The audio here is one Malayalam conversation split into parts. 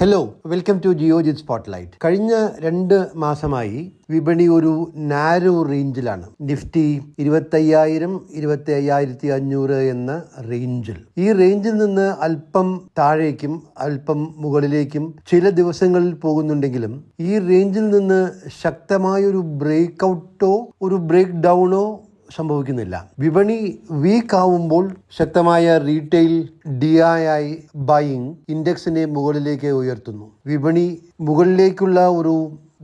Hello welcome to Geojit spotlight കഴിഞ്ഞ രണ്ട് മാസമായി വിപണി ഒരു നാരോ റേഞ്ചിലാണ് നിഫ്റ്റി ഇരുപത്തയ്യായിരം ഇരുപത്തി അയ്യായിരത്തി അഞ്ഞൂറ് എന്ന റേഞ്ചിൽ ഈ റേഞ്ചിൽ നിന്ന് അല്പം താഴേക്കും അല്പം മുകളിലേക്കും ചില ദിവസങ്ങളിൽ പോകുന്നുണ്ടെങ്കിലും ഈ റേഞ്ചിൽ നിന്ന് ശക്തമായൊരു ബ്രേക്ക് ഔട്ടോ ഒരു ബ്രേക്ക് ഡൗണോ സംഭവിക്കുന്നില്ല. വിപണി വീക്ക് ആവുമ്പോൾ ശക്തമായ റീറ്റെയിൽ ഡി ഐ ബൈയിങ് ഇൻഡെക്സിനെ മുകളിലേക്ക് ഉയർത്തുന്നു. വിപണി മുകളിലേക്കുള്ള ഒരു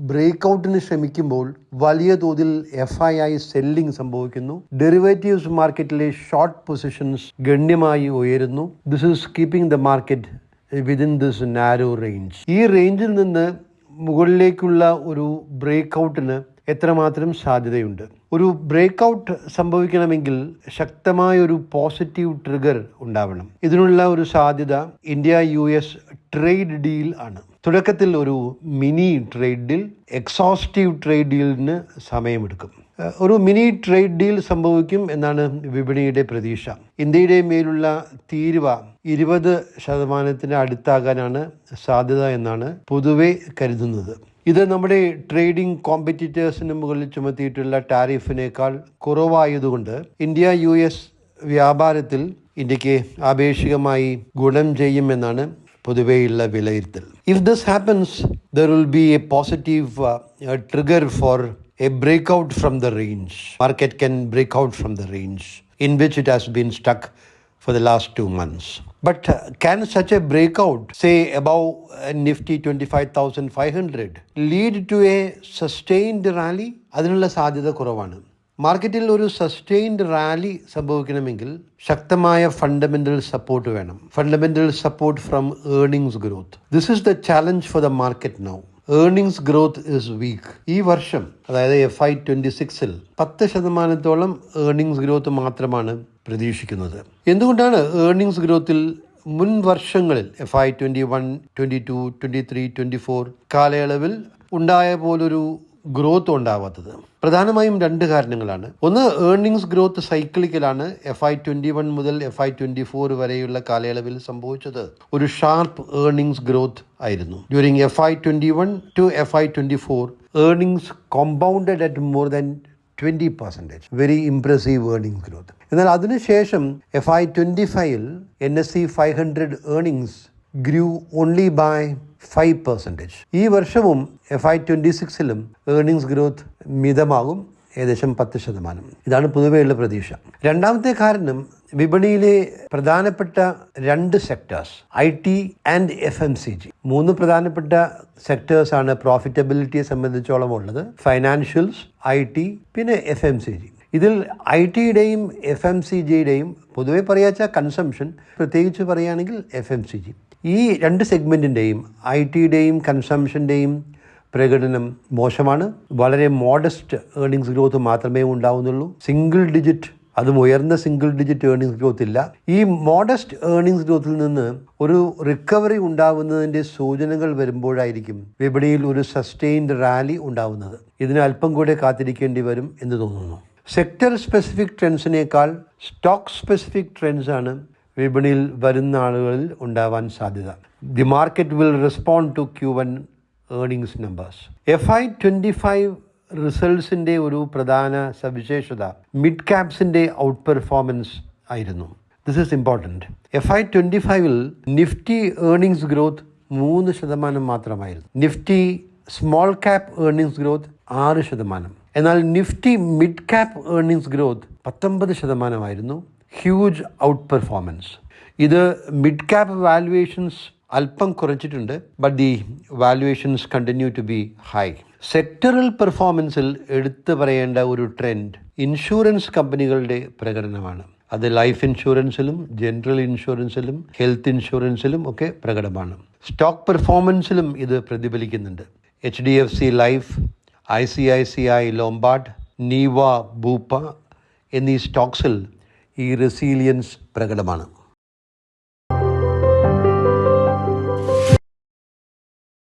ബ്രേക്ക് ഔട്ടിന് ശ്രമിക്കുമ്പോൾ വലിയ തോതിൽ എഫ് ഐ ഐ സെല്ലിംഗ് സംഭവിക്കുന്നു. ഡെറിവേറ്റീവ്സ് മാർക്കറ്റിലെ ഷോർട്ട് പൊസിഷൻസ് ഗണ്യമായി ഉയരുന്നു. This is keeping the market within this narrow range ഈ റേഞ്ചിൽ നിന്ന് മുകളിലേക്കുള്ള ഒരു ബ്രേക്ക് ഔട്ടിന് എത്രമാത്രം സാധ്യതയുണ്ട്? ഒരു ബ്രേക്ക് ഔട്ട് സംഭവിക്കണമെങ്കിൽ ശക്തമായ ഒരു പോസിറ്റീവ് ട്രിഗർ ഉണ്ടാവണം. ഇതിനുള്ള ഒരു സാധ്യത India U S trade deal ആണ്. തുടക്കത്തിൽ ഒരു mini trade deal exhaustive trade ഡീലിന് സമയമെടുക്കും. ഒരു മിനി ട്രേഡ് ഡീൽ സംഭവിക്കും എന്നാണ് വിപണിയുടെ പ്രതീക്ഷ. ഇന്ത്യയുടെ മേലുള്ള തീരുവ ഇരുപത് ശതമാനത്തിന് അടുത്താകാനാണ് സാധ്യത എന്നാണ് പൊതുവെ കരുതുന്നത്. ഇത് നമ്മുടെ ട്രേഡിംഗ് കോമ്പറ്റീറ്റേഴ്സിന് മുകളിൽ ചുമത്തിയിട്ടുള്ള ടാരിഫിനേക്കാൾ കുറവായതുകൊണ്ട് ഇന്ത്യ യു എസ് വ്യാപാരത്തിൽ ഇന്ത്യയ്ക്ക് ആപേക്ഷികമായി ഗുണം ചെയ്യുമെന്നാണ് പൊതുവെയുള്ള വിലയിരുത്തൽ. If this happens there will be a positive trigger for a break out from the range market can break out from the range in which it has been stuck for the last two months. But uh, can such a breakout, say above uh, Nifty 25,500, lead to a sustained rally? അതിനുള്ള സാധ്യത കുറവാണ്. മാർക്കറ്റിൽ ഒരു സസ്റ്റെയിൻഡ് റാലി സംഭവിക്കണമെങ്കിൽ ശക്തമായ ഫണ്ടമെന്റൽ സപ്പോർട്ട് വേണം. Fundamental support from earnings growth this is the challenge for the market now earnings growth is weak ഈ വർഷം അതായത് എഫ് ഐ ട്വന്റി സിക്സിൽ പത്ത് ശതമാനത്തോളം ഏർണിംഗ്സ് ഗ്രോത്ത് മാത്രമാണ് പ്രതീക്ഷിക്കുന്നത്. എന്തുകൊണ്ടാണ് ഏർണിംഗ്സ് ഗ്രോത്തിൽ മുൻ വർഷങ്ങളിൽ F Y twenty one twenty two twenty three twenty four കാലയളവിൽ ഉണ്ടായ പോലൊരു ഗ്രോത്ത് ഉണ്ടാവാത്തത്? പ്രധാനമായും രണ്ട് കാരണങ്ങളാണ്. ഒന്ന് ഏർണിംഗ്സ് ഗ്രോത്ത് സൈക്ലിക്കലാണ് എഫ് ഐ ട്വന്റി വൺ മുതൽ എഫ് ഐ ട്വന്റി ഫോർ വരെയുള്ള കാലയളവിൽ സംഭവിച്ചത്. ഒരു ഷാർപ്പ് ഏർണിംഗ്സ് ഗ്രോത്ത് ആയിരുന്നു. During F Y twenty one two F Y twenty four earnings compounded at more than twenty percentage very impressive earning growth എന്നാൽ അതിനുശേഷം എഫ് ഐ ട്വന്റി ഫൈവിൽ N S C five hundred earnings grew only by five percentage ഈ വർഷവും എഫ് ഐ ട്വന്റി സിക്സിലും ഏർണിംഗ്സ് ഗ്രോത്ത് മിതമാകും. ഏകദേശം പത്ത് ശതമാനം. ഇതാണ് പൊതുവെയുള്ള പ്രതീക്ഷ. രണ്ടാമത്തെ കാരണം വിപണിയിലെ പ്രധാനപ്പെട്ട രണ്ട് sectors I T and F M C G മൂന്ന് പ്രധാനപ്പെട്ട സെക്ടേഴ്സാണ് പ്രോഫിറ്റബിലിറ്റിയെ സംബന്ധിച്ചോളം ഉള്ളത്. ഫൈനാൻഷ്യൽസ് ഐ ടി പിന്നെ എഫ് എം സി ജി ഇതിൽ ഐ ടിയുടെയും എഫ് എം സി ജിയുടെയും പൊതുവെ പറയാച്ച കൺസംഷൻ പ്രത്യേകിച്ച് പറയുകയാണെങ്കിൽ എഫ് എം സി ജി ഈ രണ്ട് സെഗ്മെന്റിന്റെയും ഐ ടിയുടെയും കൺസംഷന്റെയും പ്രകടനം മോശമാണ്. വളരെ മോഡസ്റ്റ് ഏർണിങ്സ് ഗ്രോത്ത് മാത്രമേ ഉണ്ടാവുന്നുള്ളൂ. സിംഗിൾ ഡിജിറ്റ് അതും ഉയർന്ന സിംഗിൾ ഡിജിറ്റ് ഏർണിങ്സ് ഗ്രോത്ത് ഇല്ല. ഈ മോഡസ്റ്റ് ഏർണിങ്സ് ഗ്രോത്തിൽ നിന്ന് ഒരു റിക്കവറി ഉണ്ടാവുന്നതിന്റെ സൂചനകൾ വരുമ്പോഴായിരിക്കും വിപണിയിൽ ഒരു സസ്റ്റെയിൻഡ് റാലി ഉണ്ടാവുന്നത്. ഇതിന് അല്പം കൂടെ കാത്തിരിക്കേണ്ടി വരും എന്ന് തോന്നുന്നു. സെക്ടർ സ്പെസിഫിക് ട്രെൻഡ്സിനേക്കാൾ സ്റ്റോക്ക് സ്പെസിഫിക് ട്രെൻഡ്സ് ആണ് വിപണിയിൽ വരുന്ന ആളുകളിൽ ഉണ്ടാവാൻ സാധ്യത. The market will respond to Q one earnings numbers F Y twenty five റിസൾട്ട്സിന്റെ ഒരു പ്രധാന സവിശേഷത മിഡ് ക്യാപ്സിന്റെ ഔട്ട് പെർഫോമൻസ് ആയിരുന്നു. This is important F Y twenty ഫൈവിൽ നിഫ്റ്റി ഏർണിങ്സ് ഗ്രോത്ത് മൂന്ന് ശതമാനം മാത്രമായിരുന്നു. Nifty small cap earnings growth ആറ് ശതമാനം. എന്നാൽ Nifty mid cap earnings growth പത്തൊമ്പത് ശതമാനമായിരുന്നു. ഹ്യൂജ് ഔട്ട് പെർഫോമൻസ് ഇത് മിഡ് ക്യാപ്പ് വാലുവേഷൻസ് അല്പം കുറച്ചിട്ടുണ്ട് but the valuations continue to be high sectoral പെർഫോമൻസിൽ എടുത്തു പറയേണ്ട ഒരു ട്രെൻഡ് ഇൻഷുറൻസ് കമ്പനികളുടെ പ്രകടനമാണ്. അത് ലൈഫ് ഇൻഷുറൻസിലും ജനറൽ ഇൻഷുറൻസിലും ഹെൽത്ത് ഇൻഷുറൻസിലും ഒക്കെ പ്രകടമാണ്. സ്റ്റോക്ക് പെർഫോമൻസിലും ഇത് പ്രതിഫലിക്കുന്നുണ്ട്. H D F C life I C I C I Lombard Niva Bupa എന്നീ സ്റ്റോക്സിൽ ഈ റെസീലിയൻസ് പ്രകടമാണ്.